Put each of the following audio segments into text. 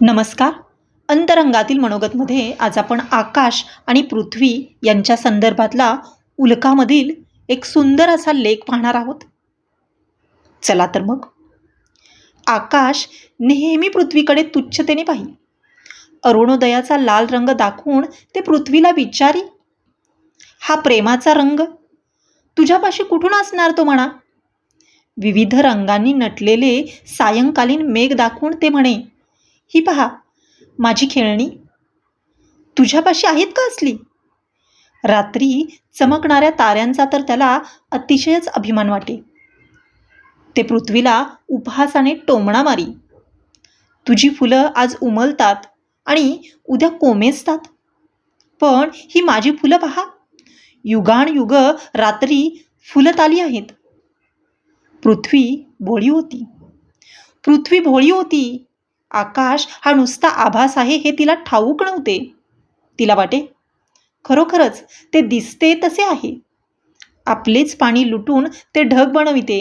नमस्कार. अंतरंगातील मनोगतमध्ये आज आपण आकाश आणि पृथ्वी यांच्या संदर्भातला उल्कामधील एक सुंदर असा लेख पाहणार आहोत. चला तर मग. आकाश नेहमी पृथ्वीकडे तुच्छतेने पाही अरुणोदयाचा लाल रंग दाखवून ते पृथ्वीला विचारी. हा प्रेमाचा रंग. तुझ्यापाशी कुठून असणार तो म्हणा. विविध रंगांनी नटलेले सायंकालीन मेघ दाखवून ते म्हणे ही पहा माझी खेळणी. तुझ्यापाशी आहेत का असली? रात्री चमकणाऱ्या ताऱ्यांचा तर त्याला अतिशयच अभिमान वाटे. ते पृथ्वीला उपहासाने टोमणा मारी. तुझी फुलं आज उमलतात आणि उद्या कोमेजतात. पण ही माझी फुलं पहा. युगाणयुग रात्री फुलत आली आहेत. पृथ्वी भोळी होती. पृथ्वी भोळी होती. आकाश हा नुसता आभास आहे हे तिला ठाऊक नव्हते. तिला वाटे खरोखरच ते दिसते तसे आहे. आपलेच पाणी लुटून ते ढग बनविते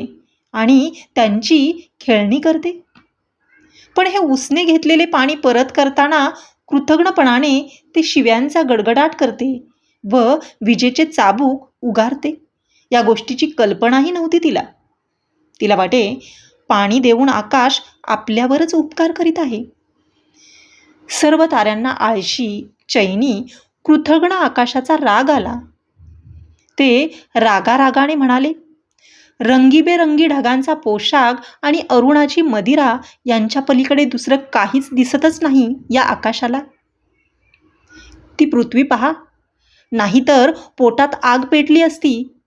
आणि त्यांची खेळणी करते. पण हे उसने घेतलेले पाणी परत करताना कृतज्ञपणाने ते शिव्यांचा गडगडाट करते व विजेचे चाबूक उगारते. या गोष्टीची कल्पनाही नव्हती तिला. तिला वाटे पाणी देऊन आकाश आपल्यावरच उपकार करीत आहे. सर्व ताऱ्यांना आळशी चैनी कृथग्न आकाशाचा राग आला. ते रागारागाने म्हणाले रंगीबेरंगी ढगांचा पोशाख आणि अरुणाची मदिरा यांच्या पलीकडे दुसरं काहीच दिसतच नाही या आकाशाला. ती पृथ्वी पहा. नाहीतर पोटात आग पेटली असती.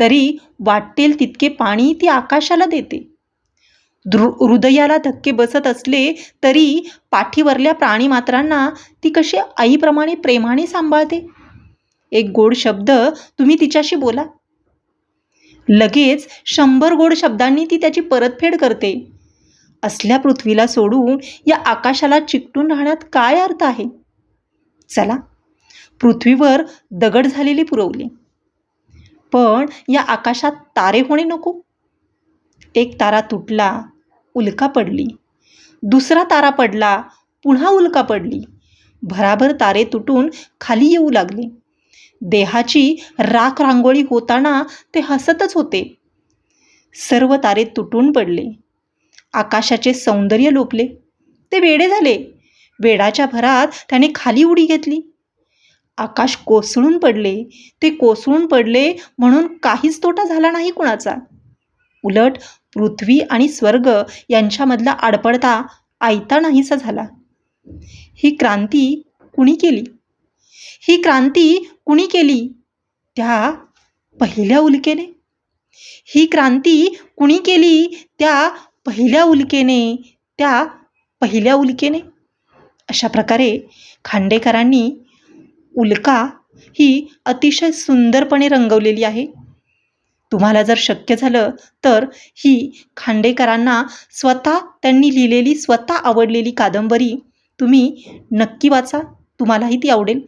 तरी वाटेल तितके पाणी ती आकाशाला देते. दृ हृदयाला धक्के बसत असले तरी पाठीवरल्या प्राणीमात्रांना ती कशी आईप्रमाणे प्रेमाने सांभाळते? एक गोड शब्द तुम्ही तिच्याशी बोला. लगेच शंभर गोड शब्दांनी ती त्याची परतफेड करते. असल्या पृथ्वीला सोडून या आकाशाला चिकटून राहण्यात काय अर्थ आहे? चला पृथ्वीवर दगड झालेली पुरवली. पण या आकाशात तारे होणे नको. एक तारा तुटला उल्का पडली. दुसरा तारा पडला पुन्हा उल्का पडली. भराभर तारे तुटून खाली येऊ लागले. देहाची राख रांगोळी होताना ते हसतच होते. सर्व तारे तुटून पडले. आकाशाचे सौंदर्य लोपले. ते वेडे झाले. वेडाच्या भरात त्याने खाली उडी घेतली. आकाश कोसळून पडले. ते कोसळून पडले म्हणून काहीच तोटा झाला नाही कुणाचा. उलट पृथ्वी आणि स्वर्ग यांच्यामधला आडपडता आयता नाहीसा झाला. ही क्रांती कुणी केली? ही क्रांती कुणी केली? त्या पहिल्या उल्केने. ही क्रांती कुणी केली? त्या पहिल्या उल्केने. त्या पहिल्या उल्केने. अशा प्रकारे खांडेकरांनी उल्का ही अतिशय सुंदरपणे रंगवलेली आहे. तुम्हाला जर शक्य झालं तर ही खांडेकरांना स्वतः त्यांनी लिहिलेली स्वतः आवडलेली कादंबरी तुम्ही नक्की वाचा. तुम्हालाही ती आवडेल.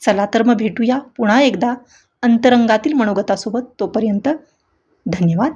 चला तर मग भेटूया पुन्हा एकदा अंतरंगातील मनोगतासोबत तोपर्यंत धन्यवाद.